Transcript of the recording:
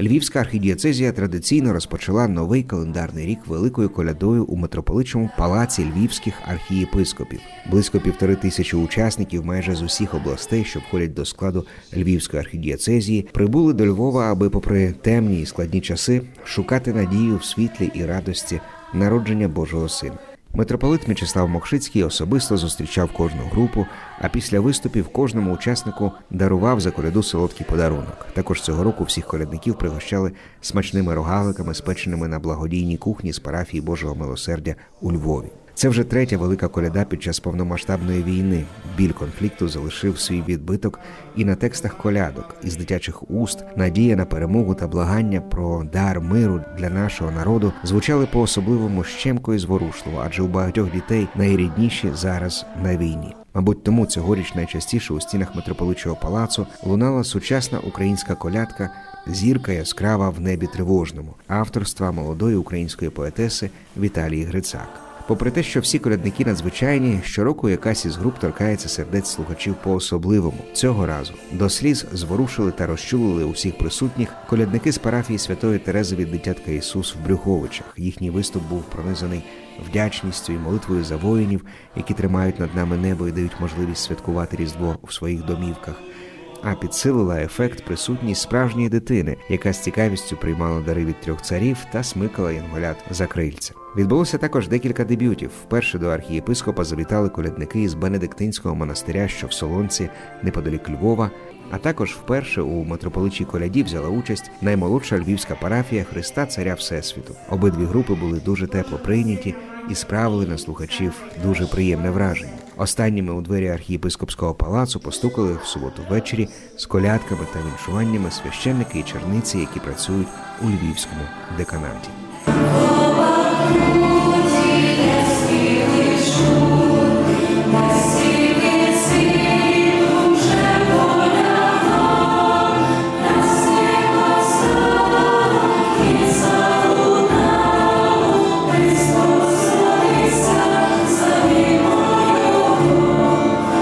Львівська архідієцезія традиційно розпочала новий календарний рік великою колядою у митрополичому палаці львівських архієпископів. Близько півтори тисячі учасників майже з усіх областей, що входять до складу Львівської архідієцезії, прибули до Львова, аби, попри темні і складні часи, шукати надію в світлі і радості народження Божого Сина. Митрополит М'ячеслав Мокшицький особисто зустрічав кожну групу, а після виступів кожному учаснику дарував за коляду солодкий подарунок. Також цього року всіх колядників пригощали смачними рогаликами, спеченими на благодійній кухні з парафії Божого милосердя у Львові. Це вже третя велика коляда під час повномасштабної війни. Біль конфлікту залишив свій відбиток і на текстах колядок із дитячих уст надія на перемогу та благання про дар миру для нашого народу звучали по особливому щемко і зворушливо, адже у багатьох дітей найрідніші зараз на війні. Мабуть, тому цьогоріч найчастіше у стінах митрополичого палацу лунала сучасна українська колядка Зірка яскрава в небі тривожному авторства молодої української поетеси Віталії Грицак. Попри те, що всі колядники надзвичайні, щороку якась із груп торкається сердець слухачів по-особливому. Цього разу до сліз зворушили та розчулили усіх присутніх колядники з парафії Святої Терези від дитятка Ісус в Брюховичах. Їхній виступ був пронизаний вдячністю і молитвою за воїнів, які тримають над нами небо і дають можливість святкувати Різдво у своїх домівках. А підсилила ефект присутність справжньої дитини, яка з цікавістю приймала дари від трьох царів та смикала янголят за крильця. Відбулося також декілька дебютів. Вперше до архієпископа завітали колядники із Бенедиктинського монастиря, що в Солонці, неподалік Львова. А також вперше у митрополичій коляді взяла участь наймолодша львівська парафія Христа Царя Всесвіту. Обидві групи були дуже тепло прийняті і справили на слухачів дуже приємне враження. Останніми у двері архієпископського палацу постукали в суботу ввечері з колядками та віншуваннями священники і черниці, які працюють у львівському деканаті.